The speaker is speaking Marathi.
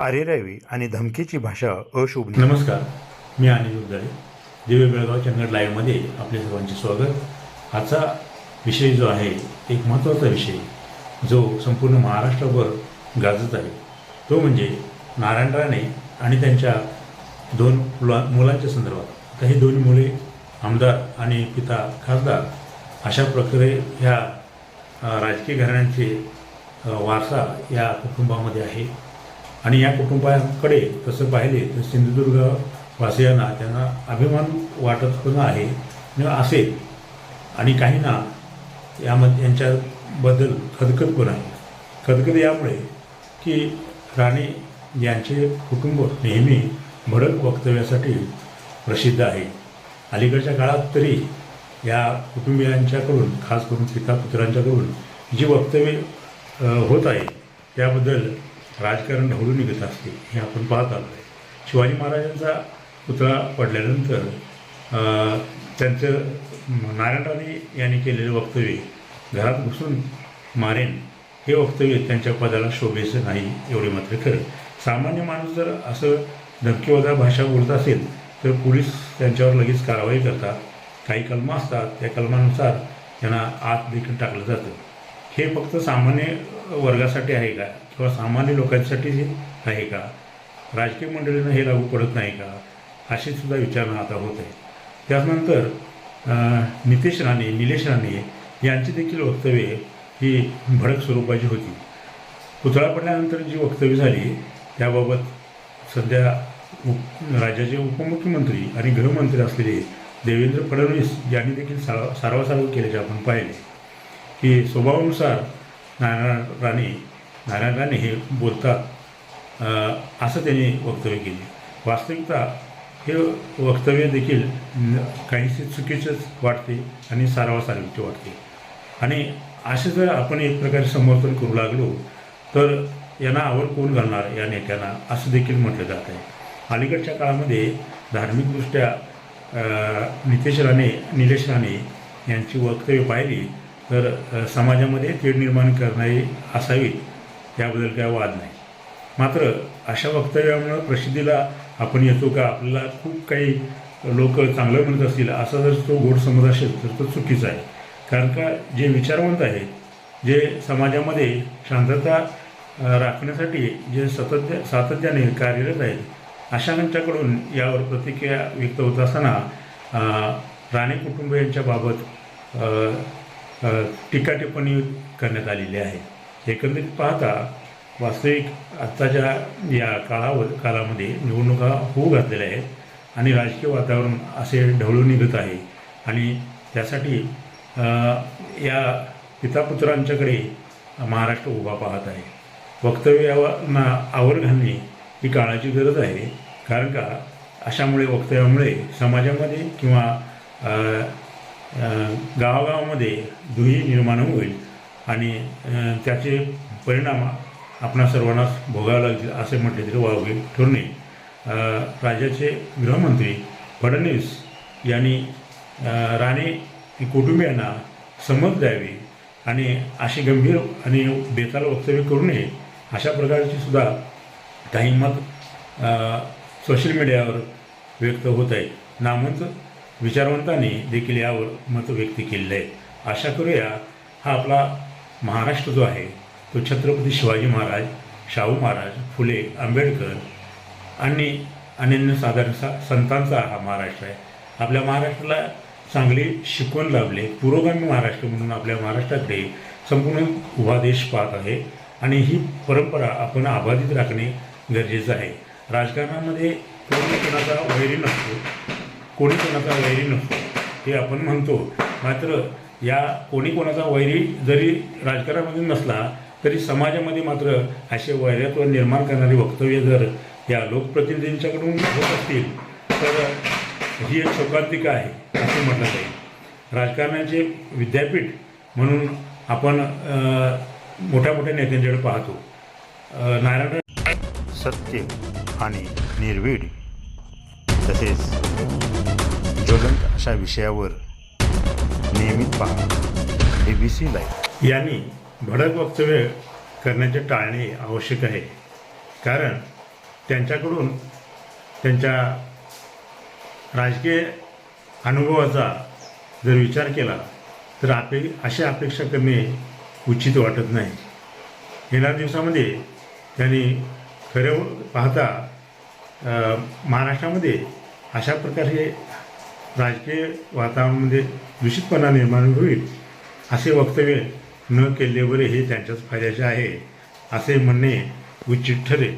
अरेरावी आणि धमकीची भाषा अशुभ नमस्कार मी अनिल उद्दारे दिव्य बेळगाव चंगड लाईव्हमध्ये आपले सर्वांचे स्वागत. आजचा विषय जो आहे एक महत्त्वाचा विषय जो संपूर्ण महाराष्ट्रभर गाजत आहे. तो म्हणजे नारायण राणे आणि त्यांच्या दोन मुला मुलांच्या संदर्भात. काही ही दोन्ही मुले आमदार आणि पिता खासदार अशा प्रकारे ह्या राजकीय घराण्यांचे वारसा या कुटुंबामध्ये आहे. आणि या कुटुंबाकडे तसं पाहिले तर सिंधुदुर्ग वासियांना त्यांना अभिमान वाटत पण आहे आणि असेल आणि काहींना यामध्ये यांच्याबद्दल खदखद पण आहे. खदखद यामुळे की राणे यांचे कुटुंब नेहमी भडक वक्तव्यासाठी प्रसिद्ध आहे. अलीकडच्या काळात तरी या कुटुंबियांच्याकडून खास करून पिता पुत्रांच्याकडून जी वक्तव्ये होत आहे त्याबद्दल राजकारण ढवळून निघत असते हे आपण पाहत आलो आहे शिवाजी महाराजांचा पुतळा पडल्यानंतर त्यांचं नारायण राणे यांनी केलेले वक्तव्य घरात घुसून मारेन हे वक्तव्य त्यांच्या पदाला शोभेचं नाही एवढे मात्र खरं. सामान्य माणूस जर असं धमकीवजा भाषा बोलत असेल तर पोलीस त्यांच्यावर लगेच कारवाई करतात. काही कलमं असतात त्या कलमानुसार त्यांना आत देखील टाकलं जातं. हे फक्त सामान्य वर्गासाठी आहे का? किंवा सामान्य लोकांसाठी हे आहे का? राजकीय मंडळींना हे लागू पडत नाही का? अशी सुद्धा विचारणा आता होत आहे. त्यानंतर नितेश राणे निलेश राणे यांची देखील वक्तव्ये ही भडक स्वरूपाची होती. पुतळा पडल्यानंतर जी वक्तव्य झाली त्याबाबत सध्या उप राज्याचे उपमुख्यमंत्री आणि गृहमंत्री असलेले देवेंद्र फडणवीस यांनी देखील सा सारवासारव केल्याचे आपण पाहिले. की स्वभावानुसार नारायण राणे नारायण राणे हे बोलतात. असं त्यांनी वक्तव्य केले. वास्तविकता हे वक्तव्य देखील काहीसे चुकीचंच वाटते आणि सारवासारवीचे वाटते. आणि असे जर आपण एक प्रकारे समर्थन करू लागलो तर यांना आवड कोण घालणार या नेत्यांना? असं देखील म्हटलं जात आहे. अलीकडच्या काळामध्ये धार्मिकदृष्ट्या नितेश राणे निलेश राणे यांची वक्तव्य पाहिली तर समाजामध्ये तेढ निर्माण करणारी असावीत. याबद्दल काय वाद नाही. मात्र अशा वक्तव्यामुळं प्रसिद्धीला आपण येतो का? आपल्याला खूप काही लोक चांगलं म्हणत असतील असा जर तो गोड समज असेल तर तो चुकीचा आहे. कारण का जे विचारवंत आहेत जे समाजामध्ये शांतता राखण्यासाठी जे सतत सातत्याने कार्यरत आहेत अशांच्याकडून यावर प्रतिक्रिया व्यक्त होत असताना राणे कुटुंब यांच्याबाबत टीका टिप्पणी करण्यात आलेली आहे. एकंदरीत पाहता वास्तविक आत्ताच्या या काळावर काळामध्ये निवडणुका होऊ घातलेल्या आहेत आणि राजकीय वातावरण असे ढवळून निघत आहे. आणि त्यासाठी या पितापुत्रांच्याकडे महाराष्ट्र उभा पाहत आहे. वक्तव्यांना आवर घालणे ही काळाची गरज आहे. कारण का? अशामुळे वक्तव्यामुळे समाजामध्ये किंवा गावागावामध्ये दुही निर्माण होईल. आणि त्याचे परिणाम आपणा सर्वांनाच भोगावे लागतील असे म्हटले तरी वावगे ठरू नये. राज्याचे गृहमंत्री फडणवीस यांनी राणे कुटुंबियांना समज द्यावी आणि अशी गंभीर आणि बेताल वक्तव्य करू नये अशा प्रकारची सुद्धा काही मत सोशल मीडियावर व्यक्त होत आहे. नामंत विचारवंतांनी देखील यावर मत व्यक्त केलेलं आहे. आशा करूया हा आपला महाराष्ट्र जो आहे तो छत्रपती शिवाजी महाराज शाहू महाराज फुले आंबेडकर आणि अनन्य साधारण सा संतांचा हा महाराष्ट्र आहे. आपल्या महाराष्ट्राला चांगली शिकवण लाभले पुरोगामी महाराष्ट्र म्हणून आपल्या महाराष्ट्राकडे संपूर्ण उभा देश पाहत आहे आणि ही परंपरा आपण अबाधित राखणे गरजेचं आहे. राजकारणामध्ये कोणी कोणाचा वैरी नसतो कोणी कोणाचा वैरी नसतो हे आपण म्हणतो. मात्र या कोणी कोणाचा वैरी जरी राजकारणामध्ये नसला तरी समाजामध्ये मात्र असे वैर्यत्व निर्माण करणारी वक्तव्य जर या लोकप्रतिनिधींच्याकडून होत असतील तर ही एक शोकांतिका आहे असे म्हटलं जाईल. राजकारणाचे विद्यापीठ म्हणून आपण मोठ्या मोठ्या नेत्यांच्याकडे पाहतो. नारायण सत्य आणि निर्भीड तसेच ज्वलंत अशा विषयावर नियमित पहा ए बी सी लाईव्ह यांनी भडक वक्तव्य करण्याचे टाळणे आवश्यक आहे. कारण त्यांच्याकडून त्यांच्या राजकीय अनुभवाचा जर विचार केला तर आपे अशी अपेक्षा करणे उचित वाटत नाही. येणाऱ्या दिवसामध्ये त्यांनी खरं पाहता महाराष्ट्रामध्ये अशा प्रकारे राजकीय वातावरणामध्ये दूषितपणा निर्माण होईल असे वक्तव्य न केले बरे हे त्यांच्याच फायद्याचे आहे असे म्हणणे उचित ठरेल.